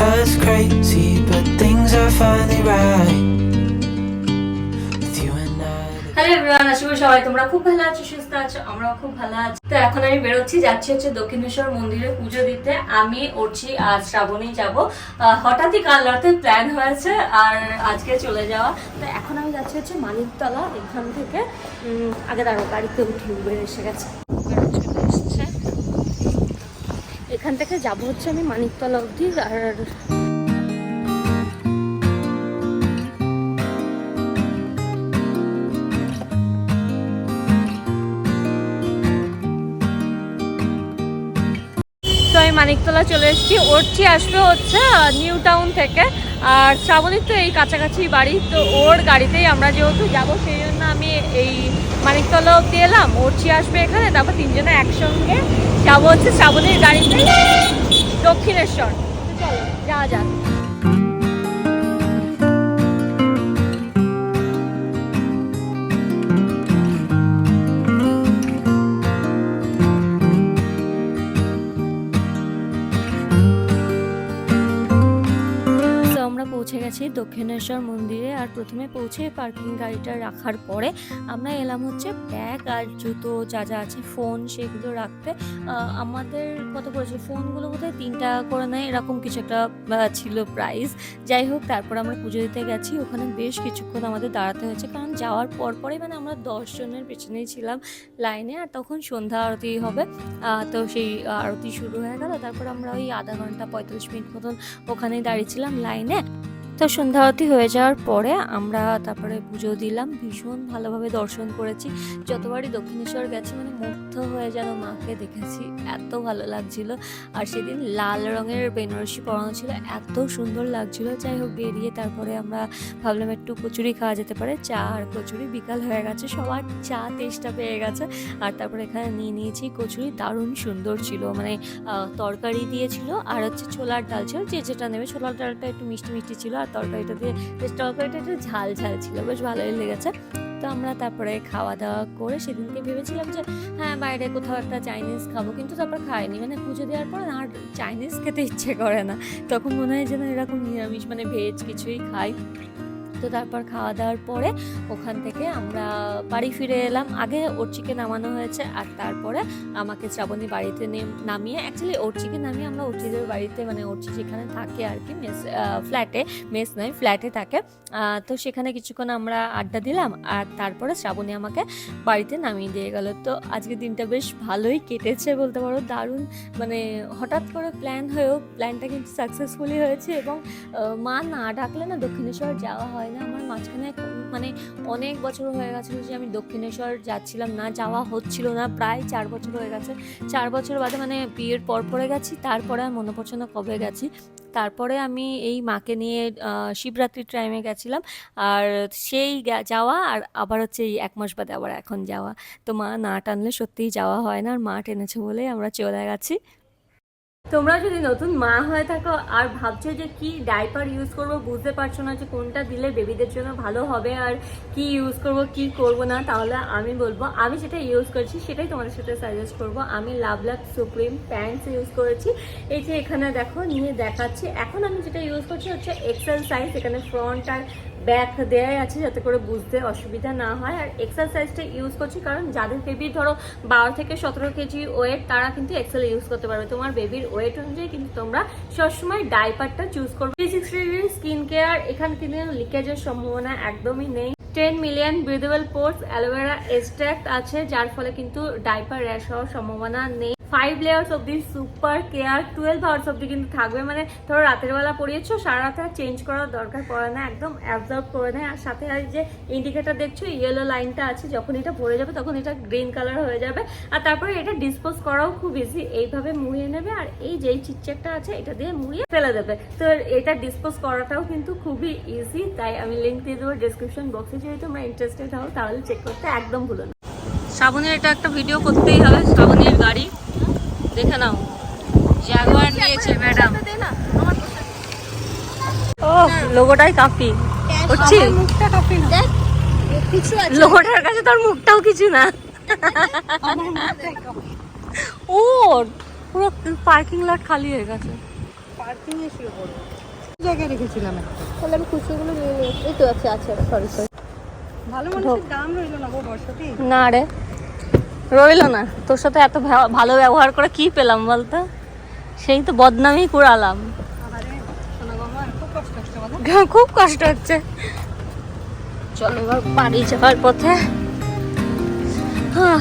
us crazy, but things are finally right. Hello everyone আশা করি সবাই তোমরা খুব ভালো আছো সুস্থ আছো আমরাও খুব ভালো আছি। তো এখন আমি বেরোচ্ছি যাচ্ছি হচ্ছে দক্ষিণেশ্বর মন্দিরে পুজো দিতে। আমি উঠছি আজ শ্রাবণী যাব। হঠাৎই কাল রাতে প্ল্যান হয়েছে আর আজকে চলে যাওয়া। তো এখন আমি যাচ্ছি হচ্ছে মানিকতলা এখান থেকে। আগে দাঁড়ো গাড়িতে উঠি উবের এসে গেছে উবের চলে এসছে এখান থেকে যাব হচ্ছে আমি মানিকতলা অবধি, আর আমি মানিকতলা চলে এসেছি। ওরছি আসবে হচ্ছে নিউ টাউন থেকে। আর শ্রাবণীর তো এই কাছাকাছি বাড়ি, তো ওর গাড়িতেই আমরা যেহেতু যাব, সেই জন্য আমি এই মানিকতলা অব্দি এলাম। ওরছি আসবে এখানে, তারপর তিনজনে একসঙ্গে যাব হচ্ছে শ্রাবণীর গাড়িতে। দক্ষিণেশ্বর। চলো যাওয়া যাক। গেছি দক্ষিণেশ্বর মন্দিরে আর প্রথমে পৌঁছে পার্কিং গাড়িটা রাখার পরে আমরা এলাম হচ্ছে ব্যাগ আর জুতো, যা যা আছে ফোন সেগুলো রাখতে। আমাদের কত পড়েছে? ফোনগুলো বোধহয় তিন টাকা করে নেয়, এরকম কিছু একটা ছিল প্রাইস যাই হোক, তারপর আমরা পুজো দিতে গেছি। ওখানে বেশ কিছুক্ষণ আমাদের দাঁড়াতে হয়েছে, কারণ যাওয়ার পর পরে মানে আমরা দশজনের পেছনেই ছিলাম লাইনে আর তখন সন্ধ্যা আরতি হবে। তো সেই আরতি শুরু হয়ে গেল। তারপর আমরা ওই আধা ঘণ্টা পঁয়তাল্লিশ মিনিট মতন ওখানেই দাঁড়িয়েছিলাম লাইনে তো সন্ধ্যা আরতি হয়ে যাওয়ার পরে আমরা তারপরে পুজো দিলাম, ভীষণ ভালোভাবে দর্শন করেছি। যতবারই দক্ষিণেশ্বর গেছি মানে মুগ্ধ হয়ে যেন মাকে দেখেছি, এত ভালো লাগছিল। আর সেদিন লাল রঙের বেনারসি পরানো ছিল, এত সুন্দর লাগছিল। যাই হোক, বেরিয়ে তারপরে আমরা ভাবলাম একটু কচুরি খাওয়া যেতে পারে। চা আর কচুরি বিকাল হয়ে গেছে, সবার চা তেষ্টা পেয়ে গেছে। আর তারপরে এখানে নিয়ে নিয়েছি কচুরি, দারুণ সুন্দর ছিল। মানে তরকারি দিয়েছিল আর হচ্ছে ছোলার ডাল ছিল। যে যেটা নেবে ছোলার ডালটা একটু মিষ্টি মিষ্টি ছিল আর তরকারিটা দিয়ে, বেশ তরকারিটা একটু ঝাল ঝাল ছিল, বেশ ভালোই লেগেছে। তো আমরা তারপরে খাওয়া দাওয়া করে সেদিনকে ভেবেছিলাম যে হ্যাঁ বাইরে কোথাও একটা চাইনিজ খাব, কিন্তু তারপর খাইনি। মানে পুজো দেওয়ার পর আর চাইনিজ খেতে ইচ্ছে করে না। তখন মনে হয় যেন এরকম নিরামিষ মানে ভেজ কিছুই খাই। তো তারপর খাওয়া দাওয়ার পরে ওখান থেকে আমরা বাড়ি ফিরে এলাম। আগে ওরচিকে নামানো হয়েছে আর তারপরে আমাকে শ্রাবণী বাড়িতে নেম- নামিয়ে অ্যাকচুয়ালি ওরচিকে নামিয়ে আমরা ওরচিদের বাড়িতে মানে ওরচি যেখানে থাকে আর কি, মেস ফ্ল্যাটে মেস নয় ফ্ল্যাটে থাকে। তো সেখানে কিছুক্ষণ আমরা আড্ডা দিলাম আর তারপরে শ্রাবণী আমাকে বাড়িতে নামিয়ে দিয়ে গেল। তো আজকে দিনটা বেশ ভালোই কেটেছে বলতে পারো, দারুণ মানে হঠাৎ করে প্ল্যান হয়েও প্ল্যানটা কিন্তু সাকসেসফুলি হয়েছে এবং মা না ডাকলে না দক্ষিণেশ্বর যাওয়া হয়। না? আমার মাঝখানে মানে অনেক বছর হয়ে গেছিল যে আমি দক্ষিণেশ্বর যাচ্ছিলাম, না যাওয়া হচ্ছিল না, প্রায় চার বছর হয়ে গেছে। চার বছর বাদে মানে বিয়ের পর পরে গেছি, তারপরে আর মনে পড়ছে না কবে গেছি? তারপরে আমি এই মাকে নিয়ে শিবরাত্রির টাইমে গেছিলাম। আর সেই যাওয়া আর আবার হচ্ছে এই এক মাস বাদে আবার এখন যাওয়া। তো মা না টানলে সত্যিই যাওয়া হয় না, আর মা টেনেছে বলেই আমরা চলে গেছি। তোমরা যদি নতুন মা হয়ে থাকো আর ভাবছ যে কি ডাইপার ইউজ করব, বুঝতে পারছ না যে কোনটা দিলে বেবিদের জন্য ভালো হবে আর কি ইউজ করব, কি করব না, তাহলে আমি বলব, আমি যেটা ইউজ করছি সেটাই তোমাদের সাথে সাজেস্ট করব। আমি love love supreme pants use করেছি। এই যে এখানে দেখো, নিয়ে দেখাচ্ছি। এখন আমি যেটা ইউজ করছি হচ্ছে এক্সেল সাইজ এখানে ফ্রন্ট আর ব্যাক দেয়াই আছে যাতে করে বুঝতে অসুবিধা না হয়। আর এক্সেল সাইজটা ইউজ করছি কারণ যাদের বেবি ধরো বারো থেকে সতেরো কেজি ওয়েট তারা কিন্তু এক্সেল ইউজ করতে পারবে। তোমার বেবির ওয়েট অনুযায়ী কিন্তু তোমরা সবসময় ডাইপারটা চুজ করবে। থ্রি সিক্সটি স্কিন কেয়ার এখানে কিন্তু লিকেজের সম্ভাবনা একদমই নেই। Ten million breathable pores aloe vera extract আছে, যার ফলে কিন্তু ডাইপার র্যাশ হওয়ার সম্ভাবনা নেই। ফাইভ লেয়ার্স অব্দি সুপার কেয়ার টুয়েলভ আওয়ার্স অব্দি কিন্তু থাকবে। মানে ধরো রাতের বেলা পরিয়েছো সারা রাতে আর চেঞ্জ করার দরকার পড়ে না, একদম অ্যাবজর্ব করে নেয়। আর সাথে আর যে ইন্ডিকেটার দেখছ ইয়েলো লাইনটা আছে, যখন এটা পড়ে যাবে তখন এটা গ্রিন কালার হয়ে যাবে। আর তারপরে এটা ডিসপোজ করাও খুব ইজি এইভাবে মুড়িয়ে নেবে। আর এই যেই চিকচাকটা আছে, এটা দিয়ে মুড়িয়ে ফেলে দেবে। তো এটা ডিসপোজ করাটাও কিন্তু খুবই ইজি তাই আমি লিঙ্ক দিয়ে দেবো ডিসক্রিপশন বক্সে যদি তোমরা ইন্টারেস্টেড হও, তাহলে চেক করতে একদম ভুলো না। শ্রাবণীর এটা একটা ভিডিও করতেই হবে শ্রাবণীর গাড়ি। দেখে নাও। জাগুয়ার নিয়েছে ম্যাডাম ও লোগোটাই কাফি। হচ্ছে মুখটা কাপি না। কিছু আছে। লোগোটার কাছে তোর মুখটাও কিছু না। আমার ও পুরো পার্কিং লট খালি হয়ে গেছে। পার্কিং এ শুয়ে পড়ব জায়গায় রেখেছিলাম তাহলে আমি নিয়ে নিয়ে এই তো আছে আছে সরি সরি ভালো মানুষের দাম রইল না গো বর্ষটি না রে। রইল না। তোর সাথে এত ভালো ব্যবহার করে কি পেলাম বলতো? সেই তো বদনামই কুড়ালাম। খুব কষ্ট হচ্ছে। চলো এবার বাড়ি যাওয়ার পথে। হ্যাঁ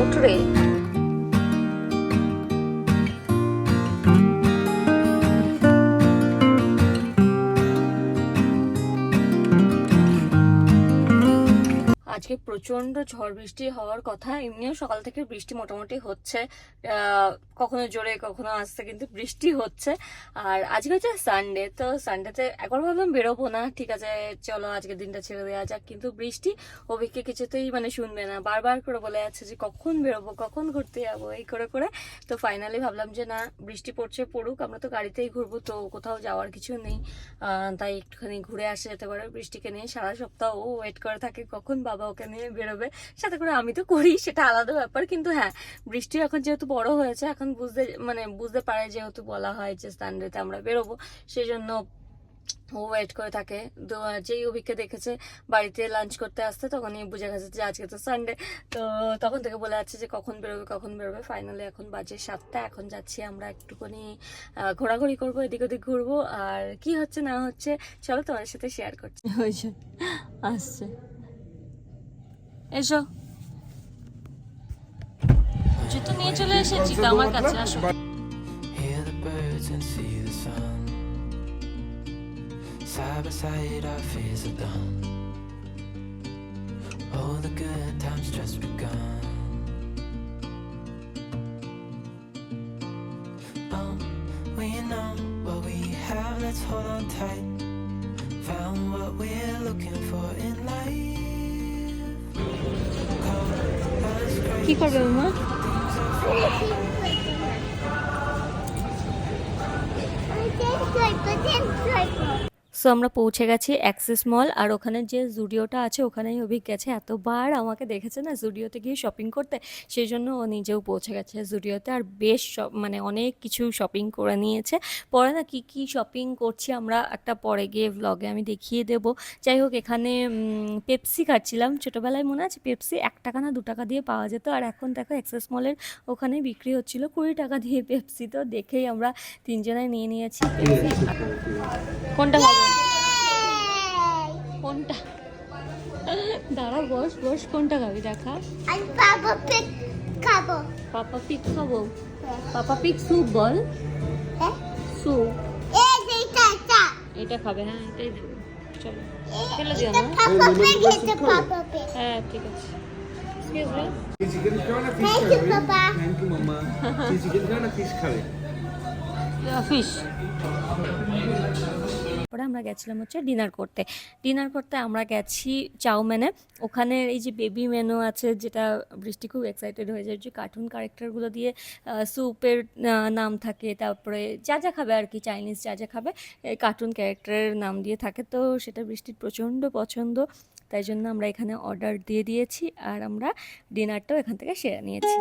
উঠ রে। আজকে প্রচণ্ড ঝড় বৃষ্টি হওয়ার কথা। এমনিও সকাল থেকে বৃষ্টি মোটামুটি হচ্ছে। কখনো জোরে, কখনো আসতে কিন্তু বৃষ্টি হচ্ছে। আর আজকে হচ্ছে সানডে তো সানডেতে একবার ভাবলাম বেরোবো না। ঠিক আছে, চলো আজকে দিনটা ছেড়ে দেওয়া যাক। কিন্তু বৃষ্টি অভিককে কিছুতেই মানে শুনবে না। বারবার করে বলে যাচ্ছে যে, কখন বেরোবো? কখন ঘুরতে যাব? এই করে করে। তো ফাইনালি ভাবলাম যে, না, বৃষ্টি পড়ছে, পড়ুক। আমরা তো গাড়িতেই ঘুরবো, তো কোথাও যাওয়ার কিছু নেই। তাই একটুখানি ঘুরে আসা যেতে পারে বৃষ্টিকে নিয়ে। সারা সপ্তাহ ও ওয়েট করে থাকে, কখন বাবা ওকে নিয়ে বেরোবে। সাথে করে আমি তো করি, সেটা আলাদা ব্যাপার। কিন্তু হ্যাঁ বৃষ্টি এখন যেহেতু বড় হয়েছে, এখন বুঝতে মানে বুঝতে পারে যেহেতু বলা হয় যে সানডেতে আমরা বেরোবো। সেই জন্য ও ওয়েট করে থাকে। যেই অভিকে দেখেছে বাড়িতে লাঞ্চ করতে আসতে, তখনই বুঝে গেছে যে আজকে তো সানডে তো, তখন থেকে বলে যাচ্ছে যে কখন বেরোবে কখন বেরোবে। ফাইনালি এখন বাজে সাতটা, এখন যাচ্ছি আমরা একটুখানি ঘোরাঘুরি করব, এদিক ওদিক ঘুরবো। আর কি হচ্ছে না হচ্ছে, চলো তোমাদের সাথে শেয়ার করছি। আসছে। এসো জুতো নিয়ে চলে এসেছি তো আমার কাছে আসো Hear the birds and see the sun. Side by side, our fears are done. Oh, the good times just begun. Oh, we know what we have, let's hold on tight. Found what we're looking for in life. কি করবে মা so আমরা পৌঁছে গেছি Axis মল আর ওখানে যে জুডিওটা আছে ওখানেই অভিক গেছে। এতবার আমাকে দেখেছে না জুডিওতে গিয়ে শপিং করতে সেই জন্য ও নিজেও পৌঁছে গেছে জুডিওতে আর বেশ মানে অনেক কিছু শপিং করে নিয়েছে। পরে না কি কি শপিং করছি আমরা একটা পরে গিয়ে ভ্লগে আমি দেখিয়ে দেব। যাই হোক এখানে পেপসি খাচ্ছিলাম। ছোটোবেলায় মনে আছে পেপসি এক টাকা না দু টাকা দিয়ে পাওয়া যেত। আর এখন দেখো অ্যাক্সেস মলের ওখানে বিক্রি হচ্ছিল কুড়ি টাকা দিয়ে পেপসি তো দেখেই আমরা তিনজনায় নিয়ে নিয়েছি। কোনটা খাবে কোনটা? দাঁড়া বস বস কোনটা খাবি? দেখা। আমি পাপা পেট খাব। পাপা পিক খাব? পাপা পিক স্যুপ বল। হ্যাঁ। স্যুপ এটা। এটা খাবে হ্যাঁ এটাই দেবো। চলো ফেলে দিও না। হ্যাঁ ঠিক আছে। চিকেন খাবে না ফিশ খাবে? থ্যাংক ইউ মাম্মা চিকেন খাবে না ফিশ খাবে? ফিশ পরে আমরা গেছিলাম হচ্ছে ডিনার করতে। ডিনার করতে আমরা গেছি চাউম্যানে ওখানে এই যে বেবি মেনু আছে, যেটা বৃষ্টি খুব এক্সাইটেড হয়ে যায়, যে কার্টুন ক্যারেক্টারগুলো দিয়ে স্যুপের নাম থাকে, তারপরে যা যা খাবে আর কি চাইনিজ যা যা খাবে কার্টুন ক্যারেক্টারের নাম দিয়ে থাকে। তো সেটা বৃষ্টির প্রচণ্ড পছন্দ, তাই জন্য আমরা এখানে অর্ডার দিয়ে দিয়েছি, আর আমরা ডিনারটাও এখান থেকে সেরে নিয়েছি।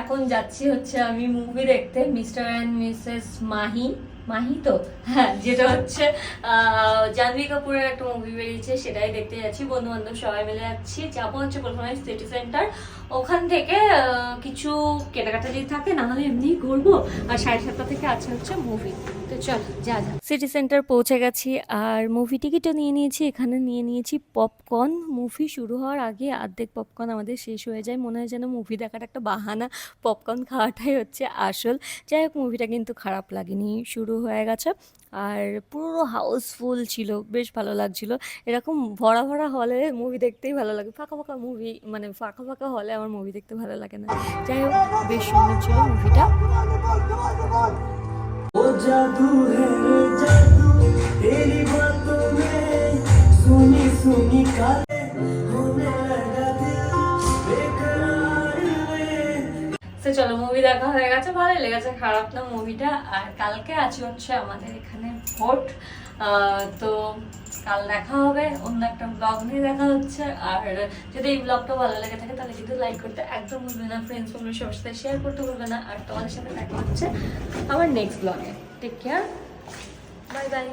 এখন যাচ্ছি হচ্ছে আমি মুভি দেখতে Mr and Mrs Mahi. Mahi তো? হ্যাঁ যেটা হচ্ছে জাহ্নবী কাপুরের একটা মুভি বেরিয়েছে, সেটাই দেখতে যাচ্ছি বন্ধু বান্ধব সবাই মিলে যাচ্ছি। যাব হচ্ছে প্রথমে সিটি সেন্টার ওখান থেকে কিছু কেনাকাটা যদি থাকে না হলে এমনি ঘুরবো। আর সাড়ে সাতটা থেকে আছে হচ্ছে মুভি তো চল, যা যা। সিটি সেন্টার পৌঁছে গেছি, আর মুভি টিকিটও নিয়ে নিয়েছি, এখানে নিয়ে নিয়েছি পপকর্ন মুভি শুরু হওয়ার আগে অর্ধেক পপকর্ন আমাদের শেষ হয়ে যায়। মনে হয় যেন মুভি দেখার একটা বাহানা পপকর্ন খাওয়াটাই হচ্ছে আসল। যাই হোক মুভিটা কিন্তু খারাপ লাগেনি, শুরু হয়ে গেছে। আর পুরো হাউসফুল ছিল, বেশ ভালো লাগছিল। এরকম ভরা ভরা হলে মুভি দেখতেই ভালো লাগে। ফাঁকা ফাঁকা মুভি মানে ফাঁকা ফাঁকা হলে আমার মুভি দেখতে ভালো লাগে না। যাই হোক বেশ সুন্দর ছিল মুভিটা সুনি সুনি চলো মুভি দেখা হয়ে গেছে, ভালোই লেগেছে, খারাপ না মুভিটা আর কালকে আছে হচ্ছে আমাদের এখানে ভোট। তো কাল দেখা হবে, অন্য একটা ব্লগ নিয়ে দেখা হচ্ছে। আর যদি এই ব্লগটা ভালো লেগে থাকে, তাহলে কিন্তু লাইক করতে একদম ভুলবে না ফ্রেন্ডস ফ্যামিলির সবার সাথে শেয়ার করতে ভুলবে না। আর তোমাদের সাথে দেখা হচ্ছে আমার নেক্সট ব্লগে টেক কেয়ার বাই বাই